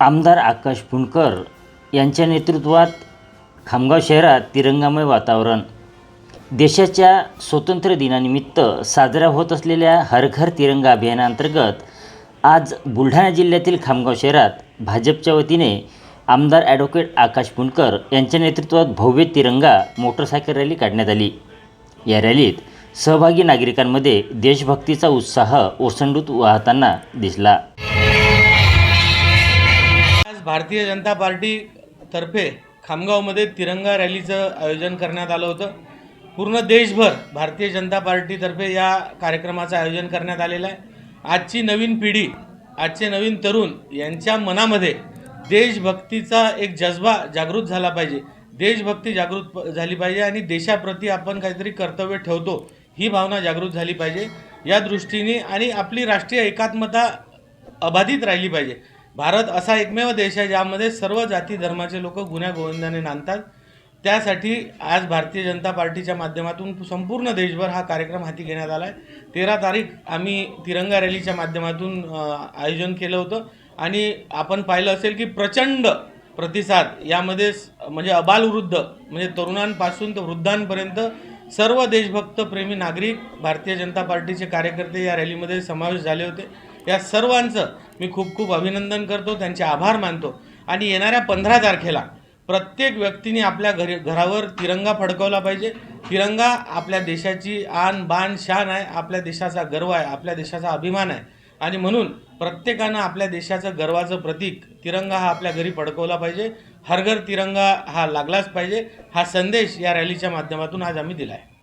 आमदार आकाश फुंडकर यांच्या नेतृत्वात खामगाव शहरात तिरंगामय वातावरण. देशाच्या स्वातंत्र्य दिनानिमित्त साजरा होत असलेल्या हर घर तिरंगा अभियानांतर्गत आज बुलढाणा जिल्ह्यातील खामगाव शहरात भाजपच्या वतीने आमदार ॲडव्होकेट आकाश पुणकर यांच्या नेतृत्वात भव्य तिरंगा मोटरसायकल रॅली काढण्यात आली. या रॅलीत सहभागी नागरिकांमध्ये देशभक्तीचा उत्साह ओसंडूत वाहताना दिसला. भारतीय जनता पार्टी तर्फे खामगावमध्ये तिरंगा रॅलीचं आयोजन करण्यात आलं होतं. पूर्ण देशभर भारतीय जनता पार्टीतर्फे या कार्यक्रमाचं आयोजन करण्यात आलेलं आहे. आजची नवीन पिढी आजचे नवीन तरुण यांच्या मनामध्ये देशभक्तीचा एक जज्बा जागृत झाला पाहिजे. देशभक्ती जागृत प- झाली पाहिजे आणि देशाप्रती आपण काहीतरी कर्तव्य ठेवतो ही भावना जागृत झाली पाहिजे. या दृष्टीने आणि आपली राष्ट्रीय एकात्मता अबाधित राहिली पाहिजे. भारत असा एकमेव देश आहे ज्यामध्ये सर्व जाती धर्माचे लोक गुन्ह्या गोविंदाने नांदतात. त्यासाठी आज भारतीय जनता पार्टीच्या माध्यमातून संपूर्ण देशभर हा कार्यक्रम हाती घेण्यात आला आहे तेरा तारीख आम्ही तिरंगा रॅलीच्या माध्यमातून आयोजन केलं होतं. आणि आपण पाहिलं असेल की प्रचंड प्रतिसाद यामध्ये म्हणजे अबालवृद्ध म्हणजे तरुणांपासून तर वृद्धांपर्यंत सर्व देशभक्त प्रेमी नागरिक भारतीय जनता पार्टीचे कार्यकर्ते या रॅलीमध्ये समावेश झाले होते. या सर्वांचं मी खूप खूप अभिनंदन करतो त्यांचे आभार मानतो. आणि येणाऱ्या पंधरा तारखेला प्रत्येक व्यक्तीने आपल्या घरी घरावर तिरंगा फडकवला पाहिजे. तिरंगा आपल्या देशाची आन बान शान आहे आपल्या देशाचा गर्व आहे आपल्या देशाचा अभिमान आहे. आणि म्हणून प्रत्येकानं आपल्या देशाचं गर्वाचं प्रतीक तिरंगा हा आपल्या घरी फडकवला पाहिजे. हरघर तिरंगा हा लागलाच पाहिजे. हा संदेश या रॅलीच्या माध्यमातून आज आम्ही दिला आहे